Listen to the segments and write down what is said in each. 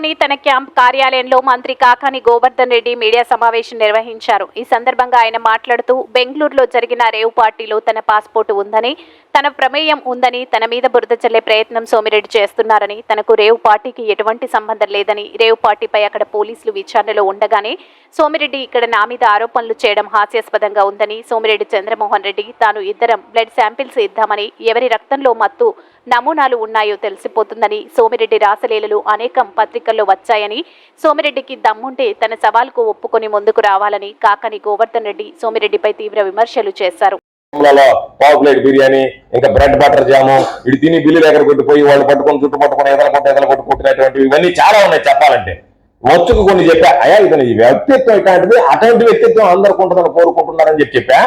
నగరంలోని తన క్యాంప్ కార్యాలయంలో మంత్రి కాకాని గోవర్ధన్ రెడ్డి మీడియా సమావేశం నిర్వహించారు. ఈ సందర్భంగా ఆయన మాట్లాడుతూ బెంగళూరులో జరిగిన రేవ్ పార్టీలో తన పాస్పోర్టు ఉందని తన ప్రమేయం ఉందని తన మీద బురద చల్లే ప్రయత్నం సోమిరెడ్డి చేస్తున్నారని తనకు రేవ్ పార్టీకి ఎటువంటి సంబంధం లేదని రేవ్ పార్టీపై అక్కడ పోలీసులు విచారణలో ఉండగానే సోమిరెడ్డి ఇక్కడ నా మీద ఆరోపణలు చేయడం హాస్యాస్పదంగా ఉందని సోమిరెడ్డి చంద్రమోహన్ రెడ్డి తాను ఇద్దరం బ్లడ్ శాంపిల్స్ ఇద్దామని ఎవరి రక్తంలో మత్తు నమూనాలు ఉన్నాయో తెలిసిపోతుందని సోమిరెడ్డి రాసలీలలు అనేకం పత్రికల్లో వచ్చాయని సోమిరెడ్డికి దమ్ముంటే తన సవాల్కు ఒప్పుకొని ముందుకు రావాలని కాకని గోవర్ధన్ రెడ్డి సోమిరెడ్డిపై తీవ్ర విమర్శలు చేశారు. పాపులేట్ పావు ప్లేట్ బిర్యానీ ఇంకా బ్రెడ్ బటర్ జాము ఇది తిని బిల్లు దగ్గర కొట్టిపోయి వాళ్ళు పట్టుకొని చుట్టూ పట్టుకొని ఎదల కొట్టి ఎదల కొట్టి కొట్టినటువంటివి ఇవన్నీ చాలా ఉన్నాయి చెప్పాలంటే. వచ్చుకు కొన్ని చెప్పా అయ్యా ఇతను ఈ వ్యక్తిత్వం ఇట్లాంటిది అటువంటి వ్యక్తిత్వం అందరికి ఉంటుందని కోరుకుంటున్నారని చెప్పి చెప్పా.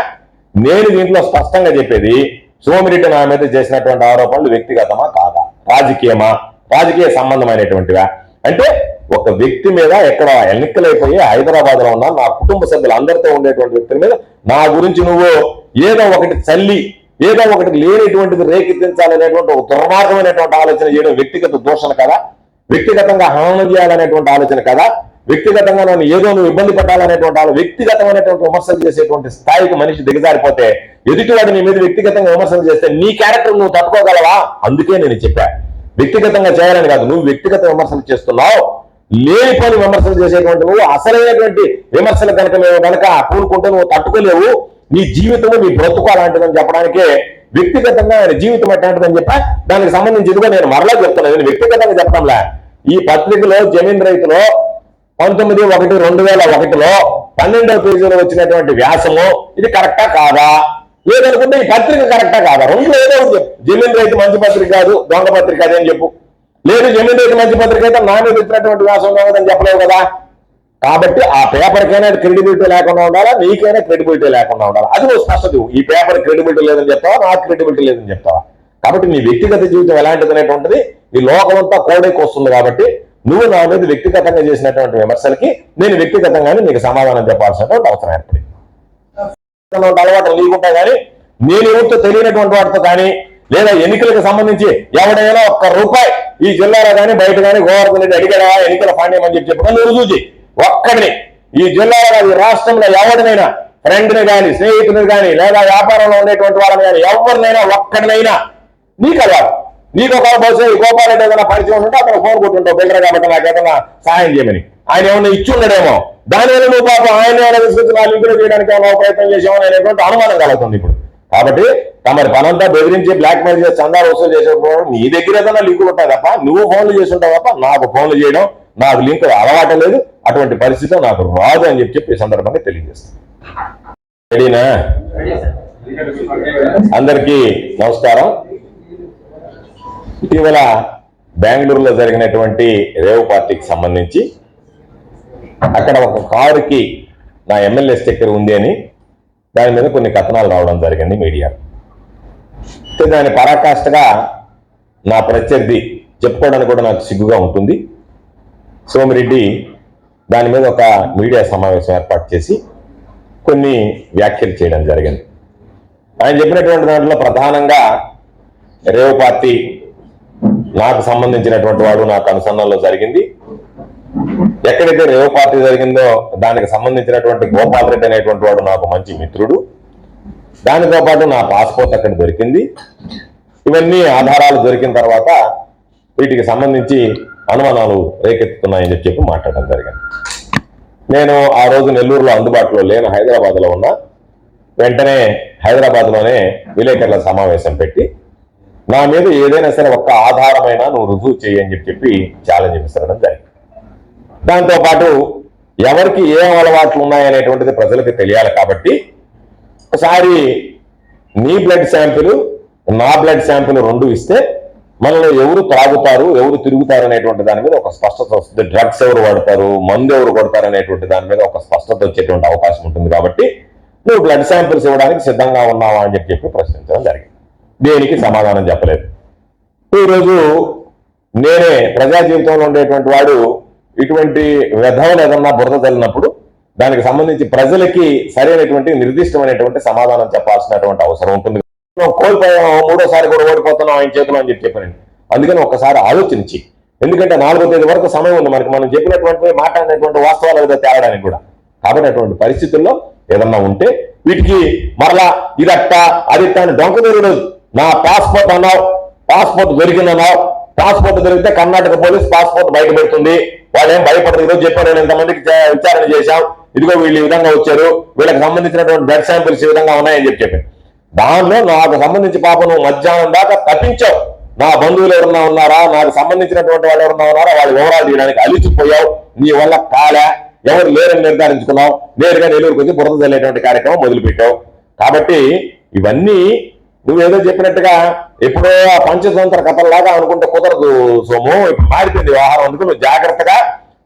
నేను దీంట్లో స్పష్టంగా చెప్పేది సోమిరెడ్డి నా మీద చేసినటువంటి ఆరోపణలు వ్యక్తిగతమా కాదా? రాజకీయమా? రాజకీయ సంబంధమైనటువంటివా? అంటే ఒక వ్యక్తి మీద ఎక్కడ ఎన్నికలైపోయి హైదరాబాద్లో ఉన్న నా కుటుంబ సభ్యులు అందరితో ఉండేటువంటి వ్యక్తుల మీద నా గురించి నువ్వు ఏదో ఒకటి చల్లి ఏదో ఒకటి లేనిటువంటిది రేకెత్తించాలనేటువంటి ఒక దుర్మార్గమైనటువంటి ఆలోచన చేయడం వ్యక్తిగత దూషణ కదా? వ్యక్తిగతంగా హననం చేయాలనేటువంటి ఆలోచన కదా? వ్యక్తిగతంగా నన్ను ఏదో నువ్వు ఇబ్బంది పడాలనేటువంటి వాళ్ళు వ్యక్తిగతమైనటువంటి విమర్శలు చేసేటువంటి స్థాయికి మనిషి దిగజారిపోతే ఎదుటివాడు నీ మీద వ్యక్తిగతంగా విమర్శలు చేస్తే నీ క్యారెక్టర్ నువ్వు తట్టుకోగలవా? అందుకే నేను చెప్పా. వ్యక్తిగతంగా చేయాలని కాదు నువ్వు వ్యక్తిగత విమర్శలు చేస్తున్నావు. లేని పని విమర్శలు చేసేటువంటి నువ్వు అసలైనటువంటి విమర్శలు కనుక మేము కనుక పూనుకుంటే నువ్వు తట్టుకోలేవు. నీ జీవితము నీ బ్రతుకు అలాంటిదని చెప్పడానికే వ్యక్తిగతంగా ఆయన జీవితం అట్లాంటిదని చెప్పా. దానికి సంబంధించి ఇదిగో నేను మరలా చెప్తున్నాను నేను వ్యక్తిగతంగా చెప్పడంలే. ఈ పత్రికలో జమీన్ రైతులో పంతొమ్మిది ఒకటి రెండు వేల ఒకటిలో పన్నెండవ పేజీలో వచ్చినటువంటి వ్యాసము ఇది కరెక్టా కాదా? లేదనుకుంటే ఈ పత్రిక కరెక్టా కాదా? రెండు ఏదో ఉంది. జమీన్ రైతు మంచి పత్రిక కాదు దొంగ పత్రిక అదేం చెప్పు. లేదు జమీన్ రైతు మంచి పత్రిక అయితే నా మీద ఇచ్చినటువంటి వ్యాసం కాదని చెప్పలేవు కదా. కాబట్టి ఆ పేపర్కైనా క్రెడిబిలిటీ లేకుండా ఉండాలా? నీకైనా క్రెడిబిలిటీ లేకుండా ఉండాలి? అది నువ్వు స్పష్టత ఈ పేపర్ క్రెడిబిలిటీ లేదని చెప్తావా? నా క్రెడిబిలిటీ లేదని చెప్తావా? కాబట్టి నీ వ్యక్తిగత జీవితం ఎలాంటిది అనేటువంటిది నీ లోకమంతా కోడేకి వస్తుంది కాబట్టి నువ్వు నా మీద వ్యక్తిగతంగా చేసినటువంటి విమర్శలకి నేను వ్యక్తిగతంగానే నీకు సమాధానం చెప్పాల్సినటువంటి అవసరం ఏర్పడింది. అలవాటు నీకుంటాయి కానీ నేను ఎవరితో తెలియనటువంటి వాటితో కానీ లేదా ఎన్నికలకు సంబంధించి ఎవడైనా ఒక్క రూపాయి ఈ జిల్లాలో కానీ బయట కానీ గోవర్ధన్ రెడ్డి అడిగాడా ఎన్నికల పాండ్యం అని చెప్పి చెప్పి నువ్వు రుజువు చేయి ఒక్కడిని. ఈ జిల్లాలో ఈ రాష్ట్రంలో ఎవరినైనా ఫ్రెండ్ని కానీ స్నేహితుని కానీ లేదా వ్యాపారంలో ఉండేటువంటి వాళ్ళని కానీ ఎవరినైనా ఒక్కడినైనా నీకు అలవాటు. నీకు ఒక బహుశా గోపాలరెడ్డి ఏదైనా పరిచయం ఉంటే అతను ఫోన్ కొట్టుంటావు బిల్డర్ కాబట్టి నాకు ఏదైనా సహాయం చేయమని. ఆయన ఏమైనా ఇచ్చి ఉండడేమో. దానివల్ల నువ్వు పాపం ఆయన ఏమైనా నా లింకులు చేయడానికి ఏమైనా ప్రయత్నం చేసామని అనేటువంటి అనుమానం కలుగుతుంది ఇప్పుడు. కాబట్టి తమరి పనంతా బెదిరించి బ్లాక్ మెయిల్ చేసి చందాలు వసూలు చేసేటప్పుడు నీ దగ్గర ఏదైనా లింకులు ఉంటాయి తప్ప నువ్వు ఫోన్లు చేసి తప్ప నాకు ఫోన్లు చేయడం నాకు లింక్ అలవాటు లేదు. అటువంటి పరిస్థితి నాకు రాదు అని చెప్పి చెప్పి ఈ సందర్భంగా తెలియజేస్తాను. రెడీనా? అందరికీ నమస్కారం. ఇటీవల బెంగళూరులో జరిగినటువంటి రేవ్ పార్టీకి సంబంధించి అక్కడ ఒక కారుకి నా ఎమ్మెల్యే స్టిక్కర్ ఉంది అని దాని మీద కొన్ని కథనాలు రావడం జరిగింది మీడియా. దాని పరాకాష్ఠగా నా ప్రత్యర్థి చెప్పుకోవడానికి కూడా నాకు సిగ్గుగా ఉంటుంది. సోమిరెడ్డి దాని మీద ఒక మీడియా సమావేశం ఏర్పాటు చేసి కొన్ని వ్యాఖ్యలు చేయడం జరిగింది. ఆయన చెప్పినటువంటి దాంట్లో ప్రధానంగా రేవ్ పార్టీ నాకు సంబంధించినటువంటి వాడు నాకు అనుసంధానంలో జరిగింది. ఎక్కడైతే రేవ్ పార్టీ జరిగిందో దానికి సంబంధించినటువంటి గోపాల్ రెడ్డి అనేటువంటి వాడు నాకు మంచి మిత్రుడు. దానితో పాటు నా పాస్పోర్ట్ అక్కడ దొరికింది. ఇవన్నీ ఆధారాలు దొరికిన తర్వాత వీటికి సంబంధించి అనుమానాలు రేకెత్తుతున్నాయని చెప్పి మాట్లాడడం జరిగింది. నేను ఆ రోజు నెల్లూరులో అందుబాటులో లేను హైదరాబాద్లో ఉన్నా. వెంటనే హైదరాబాద్లోనే విలేకరుల సమావేశం పెట్టి నా మీద ఏదైనా సరే ఒక్క ఆధారమైనా నువ్వు రుజువు చేయి అని చెప్పి చెప్పి ఛాలెంజ్ విసరడం జరిగింది. దాంతోపాటు ఎవరికి ఏం అలవాట్లు ఉన్నాయనేటువంటిది ప్రజలకు తెలియాలి కాబట్టి ఒకసారి నీ బ్లడ్ శాంపిల్ నా బ్లడ్ శాంపిల్ రెండు ఇస్తే మనలో ఎవరు త్రాగుతారు ఎవరు తిరుగుతారు అనేటువంటి దాని మీద ఒక స్పష్టత వస్తుంది. డ్రగ్స్ ఎవరు వాడతారు మందు ఎవరు కొడతారు అనేటువంటి దాని మీద ఒక స్పష్టత వచ్చేటువంటి అవకాశం ఉంటుంది కాబట్టి నువ్వు బ్లడ్ శాంపిల్స్ ఇవ్వడానికి సిద్ధంగా ఉన్నావా అని చెప్పి చెప్పి ప్రశ్నించడం జరిగింది. దేనికి సమాధానం చెప్పలేదు. ఈరోజు నేనే ప్రజా జీవితంలో ఉండేటువంటి వాడు ఇటువంటి వ్యధవులు ఏదన్నా బురద తల్లినప్పుడు దానికి సంబంధించి ప్రజలకి సరైనటువంటి నిర్దిష్టమైనటువంటి సమాధానం చెప్పాల్సినటువంటి అవసరం ఉంటుంది. కోల్పోయాం మూడోసారి కూడా ఓడిపోతున్నాం ఆయన చేతిలో అని చెప్పి చెప్పానండి. అందుకని ఒక్కసారి ఆలోచించి ఎందుకంటే నాలుగో తేదీ వరకు సమయం ఉంది మనకి మనం చెప్పినటువంటి మాట్లాడినటువంటి వాస్తవాలు ఏదో తేవడానికి కూడా. కాబట్టి అటువంటి పరిస్థితుల్లో ఏదన్నా ఉంటే వీటికి మరలా ఇదట్ట అదిట్ట అని డొంక తిరుగుడు. నా పాస్పోర్ట్ అన్నావు పాస్పోర్ట్ దొరికిందన్నావు పాస్పోర్ట్ దొరికితే కర్ణాటక పోలీస్ పాస్పోర్ట్ బయట పెడుతుంది. వాళ్ళు ఏం భయపడదు ఈరోజు చెప్పాను నేను ఇంతమందికి విచారణ చేశాం. ఇదిగో వీళ్ళు ఈ విధంగా వచ్చారు. వీళ్ళకి సంబంధించినటువంటి బ్లడ్ శాంపిల్స్ ఈ విధంగా ఉన్నాయని చెప్పి చెప్పాను. దానిలో నాకు సంబంధించి పాప నువ్వు మధ్యాహ్నం దాకా తప్పించావు. నా బంధువులు ఎవరన్నా ఉన్నారా? నాకు సంబంధించినటువంటి వాళ్ళు ఎవరన్నా ఉన్నారా? వాళ్ళ వివరాలు తీయడానికి అలిచిపోయావు నీ వల్ల కాలే. ఎవరు లేరని నిర్ధారించుకున్నావు. నేరుగా నెల్లూరుకు వచ్చి బురద జల్లేటువంటి కార్యక్రమం మొదలుపెట్టావు. కాబట్టి ఇవన్నీ నువ్వేదో చెప్పినట్టుగా ఎప్పుడో ఆ పంచతంత్ర కథల్లాగా అనుకుంటే కుదరదు సోము. ఇప్పుడు మారిపోయింది వ్యవహారం. అందుకు నువ్వు జాగ్రత్తగా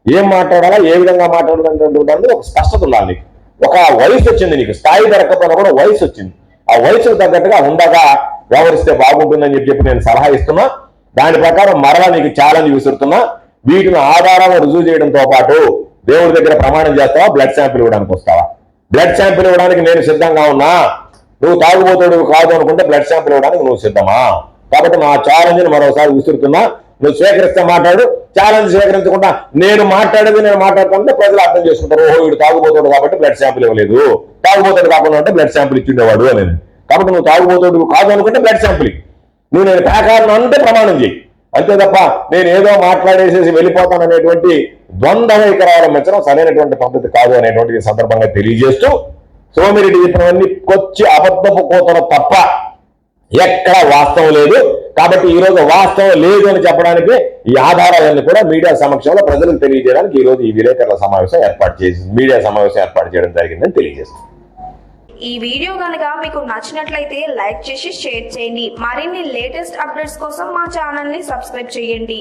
ఏం మాట్లాడాలా ఏ విధంగా మాట్లాడాలంటే ఒక స్పష్టత ఉండాలి ఒక వయసు వచ్చింది నీకు. స్థాయి దొరకపోయినా కూడా వయసు వచ్చింది. ఆ వయసుకు తగ్గట్టుగా ఉండగా వ్యవహరిస్తే బాగుంటుందని చెప్పి చెప్పి నేను సలహా ఇస్తున్నా. దాని ప్రకారం మరలా నీకు ఛాలెంజ్ విసురుతున్నా. వీటిని ఆధారాలను రుజువు చేయడంతో పాటు దేవుడి దగ్గర ప్రమాణం చేస్తావా? బ్లడ్ శాంపిల్ ఇవ్వడానికి వస్తావా? బ్లడ్ శాంపిల్ ఇవ్వడానికి నేను సిద్ధంగా ఉన్నా. నువ్వు తాగుబోతుడు కాదు అనుకుంటే బ్లడ్ శాంపుల్ ఇవ్వడానికి నువ్వు సిద్ధమా? కాబట్టి నా ఛాలెంజ్ని మరోసారి విసురుతున్నా. నువ్వు స్వీకరిస్తే మాట్లాడు ఛాలెంజ్ స్వీకరించకుండా నేను మాట్లాడేది నేను మాట్లాడుతుంటే ప్రజలు అర్థం చేసుకుంటారు. ఓహో వీడు తాగుబోతాడు కాబట్టి బ్లడ్ శాంపుల్ ఇవ్వలేదు. తాగుబోతాడు కాకుండా అంటే బ్లడ్ శాంపుల్ ఇచ్చిండేవాడు అని కాబట్టి నువ్వు తాగుబోతాడు కాదు అనుకుంటే బ్లడ్ శాంపుల్ నువ్వు నేను పేకాలను అంటే ప్రమాణం చేయి అంతే తప్ప నేను ఏదో మాట్లాడేసేసి వెళ్ళిపోతాననేటువంటి ద్వంద్వ వైఖరి అవలంబించడం సరైనటువంటి పద్ధతి కాదు అనేటువంటి సందర్భంగా తెలియజేస్తూ సోమిరెడ్డి చెప్పినవన్నీ కొచ్చి అబద్ధపు కోతలు తప్ప ఎక్కడ వాస్తవం లేదు. కాబట్టి ఈ రోజు వాస్తవం లేదు అని చెప్పడానికి ఈ ఆధారాలన్నీ కూడా మీడియా సమక్షంలో ప్రజలకు తెలియజేయడానికి ఈ రోజు ఈ విలేకరుల సమావేశం ఏర్పాటు చేసి మీడియా సమావేశం ఏర్పాటు చేయడం జరిగిందని తెలియజేస్తుంది ఈ వీడియో కనుక మీకు నచ్చినట్లయితే లైక్ చేసి షేర్ చేయండి. మరిన్ని లేటెస్ట్ అప్డేట్స్ కోసం మా ఛానల్ని సబ్స్క్రైబ్ చేయండి.